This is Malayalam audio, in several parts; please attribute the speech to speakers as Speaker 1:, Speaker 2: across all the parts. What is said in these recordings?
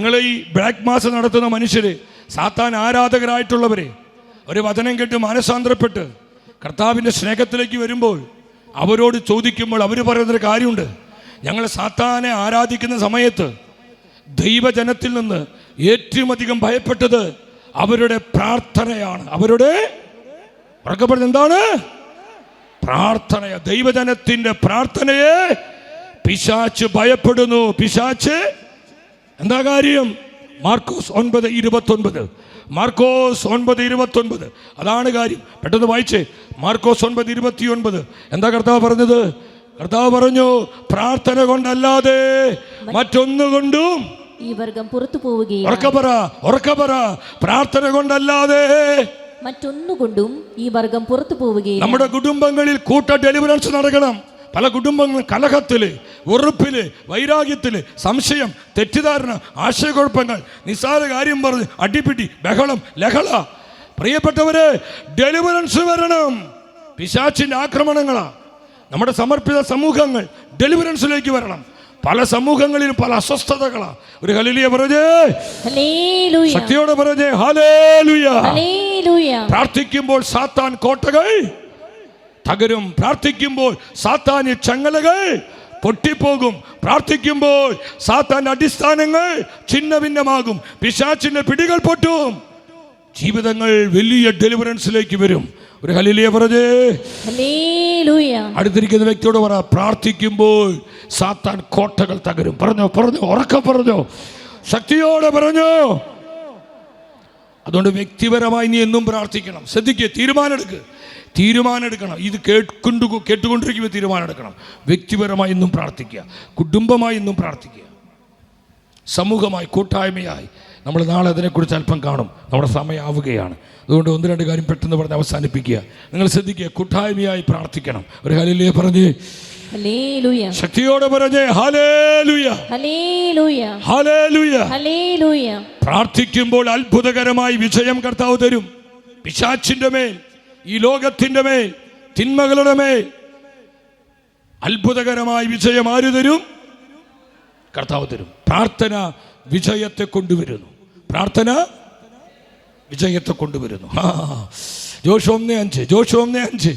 Speaker 1: നിങ്ങൾ ഈ ബ്ലാക്ക് മാസ് നടത്തുന്ന മനുഷ്യര് സാത്താൻ ആരാധകരായിട്ടുള്ളവരെ ഒരു വചനം കേട്ട് മാനസാന്തരപ്പെട്ട് കർത്താവിന്റെ സ്നേഹത്തിലേക്ക് വരുമ്പോൾ അവരോട് ചോദിക്കുമ്പോൾ അവർ പറയുന്നൊരു കാര്യമുണ്ട്. ഞങ്ങൾ സാത്താനെ ആരാധിക്കുന്ന സമയത്ത് ദൈവജനത്തിൽ നിന്ന് ഏറ്റവും അധികം ഭയപ്പെട്ടത് അവരുടെ പ്രാർത്ഥനയാണ്. അവരുടെ ഉറക്കപ്പെടുന്നത് എന്താണ്? പ്രാർത്ഥന ദൈവജനത്തിന്റെ പ്രാർത്ഥനയെ പിശാച്ച് ഭയപ്പെടുന്നു. പിശാച്ച് എന്താ കാര്യം? മാർക്കോസ് ഒൻപത് ഇരുപത്തൊൻപത്. മാർക്കോസ് ഒൻപത് ഇരുപത്തൊൻപത്. അതാണ് കാര്യം. പെട്ടെന്ന് വായിച്ചേ. മാർക്കോസ് ഒൻപത് ഇരുപത്തി ഒൻപത് എന്താ കർത്താവ് പറഞ്ഞത്? കർത്താവ് പറഞ്ഞു പ്രാർത്ഥന കൊണ്ടല്ലാതെ മറ്റൊന്നുകൊണ്ടും
Speaker 2: ഈ വർഗം പുറത്തു പോവുകയില്ല.
Speaker 1: ഉറക്കപ്പറ ഉറക്കപ്പറ പ്രാർത്ഥന കൊണ്ടല്ലാതെ
Speaker 2: മറ്റൊന്നുകൊണ്ടും ഈ വർഗം പുറത്തു പോവുകയും
Speaker 1: നമ്മുടെ കുടുംബങ്ങളിൽ കൂട്ട ഡെലിവറൻസ് നടക്കണം. പല കുടുംബങ്ങളും കലഹത്തിൽ ഉറപ്പിൽ വൈരാഗ്യത്തിൽ സംശയം തെറ്റിദ്ധാരണ ആശയക്കുഴപ്പങ്ങൾ നിസ്സാര കാര്യം പറഞ്ഞ് അടിപിടി ബഹളം ലഹള. പ്രിയപ്പെട്ടവരെ ഡെലിവറൻസ് വരണം. പിശാച്ചിന്റെ ആക്രമണങ്ങളാ. നമ്മുടെ സമർപ്പിത സമൂഹങ്ങൾ ഡെലിവറൻസിലേക്ക് വരണം. പല സമൂഹങ്ങളിലും പല അസ്വസ്ഥതകളാ. ഒരു ഹലിലിയ പറഞ്ഞേ. ശക്തിയോടെ പറഞ്ഞേ ഹലേലുയ പ്രാർത്ഥിക്കുമ്പോൾ സാത്താൻ കോട്ടകൾ തകരും. പ്രാർത്ഥിക്കുമ്പോൾ സാത്താന് ചങ്ങലകൾ പൊട്ടിപ്പോകും. പ്രാർത്ഥിക്കുമ്പോൾ സാത്താന്റെ അടിസ്ഥാനങ്ങൾ ഛിന്ന ഭിന്നമാകും പിശാച്ചിന്റെ പിടികൾ പൊട്ടും. ജീവിതങ്ങൾ വലിയ ഡെലിവറൻസിലേക്ക് വരും. ഒരു ഹലിലിയ പറഞ്ഞേ അടുത്തിരിക്കുന്ന വ്യക്തിയോട് പറ പ്രാർത്ഥിക്കുമ്പോൾ സാത്താൻ കോട്ടകൾ തകരും. പറഞ്ഞോ പറഞ്ഞോ ഉറക്കം പറഞ്ഞോ. ശക്തിയോടെ പറഞ്ഞോ. അതുകൊണ്ട് വ്യക്തിപരമായി നീ എന്നും പ്രാർത്ഥിക്കണം. ശ്രദ്ധിക്കുക തീരുമാനം എടുക്ക് തീരുമാനം എടുക്കണം ഇത് കേട്ടുകൊണ്ട് കേട്ടുകൊണ്ടിരിക്കുമ്പോൾ തീരുമാനം എടുക്കണം വ്യക്തിപരമായി എന്നും പ്രാർത്ഥിക്കുക. കുടുംബമായി എന്നും പ്രാർത്ഥിക്കുക. സമൂഹമായി കൂട്ടായ്മയായി. നമ്മൾ നാളെ അതിനെക്കുറിച്ച് അല്പം കാണും. നമ്മുടെ സമയമാവുകയാണ് അതുകൊണ്ട് ഒന്ന് രണ്ട് കാര്യം പെട്ടെന്ന് പറഞ്ഞ് അവസാനിപ്പിക്കുക. നിങ്ങൾ ശ്രദ്ധിക്കുക കൂട്ടായ്മയായി പ്രാർത്ഥിക്കണം. ഒരു ഹലിലേ പറഞ്ഞ്. ശക്തിയോടെ പറഞ്ഞ് പ്രാർത്ഥിക്കുമ്പോൾ അത്ഭുതകരമായി വിജയം കർത്താവ് തരും. പിശാച്ചിന്റെ മേൽ. ഈ ലോകത്തിന്റെ മേൽ തിന്മകളുടെ മേൽ അത്ഭുതകരമായി വിജയം ആര് തരും? കർത്താവ് തരും. പ്രാർത്ഥന വിജയത്തെ കൊണ്ടുവരുന്നു. പ്രാർത്ഥന വിജയത്തെ കൊണ്ടുവരുന്നു. ജോഷ ഒന്നേ അഞ്ച് ജോഷ ഒന്നേ അഞ്ച്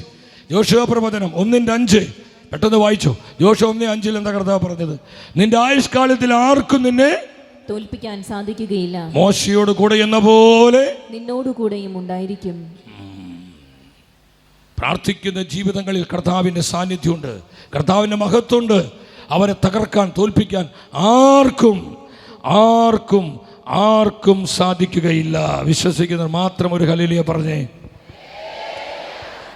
Speaker 1: ജോഷുവ പ്രവചനം ഒന്നിന്റെ അഞ്ച്. പെട്ടെന്ന് വായിച്ചു. ജോഷ ഒന്നേ അഞ്ചിൽ എന്താ കർത്താവ് പറഞ്ഞത്? നിന്റെ ആയുഷ്കാലത്തിൽ ആർക്കും നിന്നെ
Speaker 2: തോൽപ്പിക്കാൻ സാധിക്കുകയില്ല.
Speaker 1: മോശയോട് കൂടെ എന്ന പോലെ
Speaker 2: നിന്നോടുകൂടെയും ഉണ്ടായിരിക്കും.
Speaker 1: പ്രാർത്ഥിക്കുന്ന ജീവിതങ്ങളിൽ കർത്താവിന്റെ സാന്നിധ്യമുണ്ട്. കർത്താവിന്റെ മഹത്വമുണ്ട്. അവരെ തകർക്കാൻ തോൽപ്പിക്കാൻ ആർക്കും ആർക്കും ആർക്കും സാധിക്കുകയില്ല. വിശ്വസിക്കുന്നവർ മാത്രം ഒരു ഹലിലിയ പറഞ്ഞേ.